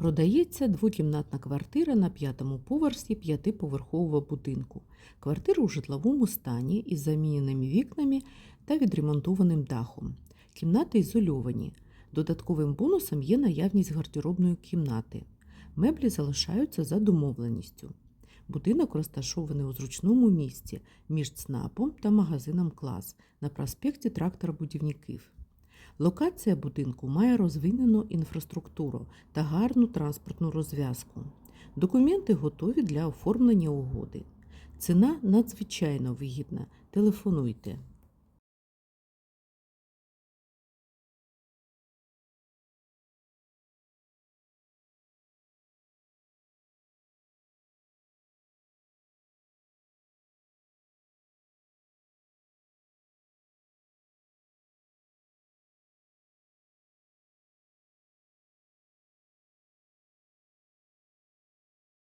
Продається двокімнатна квартира на п'ятому поверсі п'ятиповерхового будинку. Квартира у житловому стані із заміненими вікнами та відремонтованим дахом. Кімнати ізольовані. Додатковим бонусом є наявність гардеробної кімнати. Меблі залишаються за домовленістю. Будинок розташований у зручному місці між ЦНАПом та магазином Клас на проспекті трактора будівників. Локація будинку має розвинену інфраструктуру та гарну транспортну розв'язку. Документи готові для оформлення угоди. Ціна надзвичайно вигідна. Телефонуйте.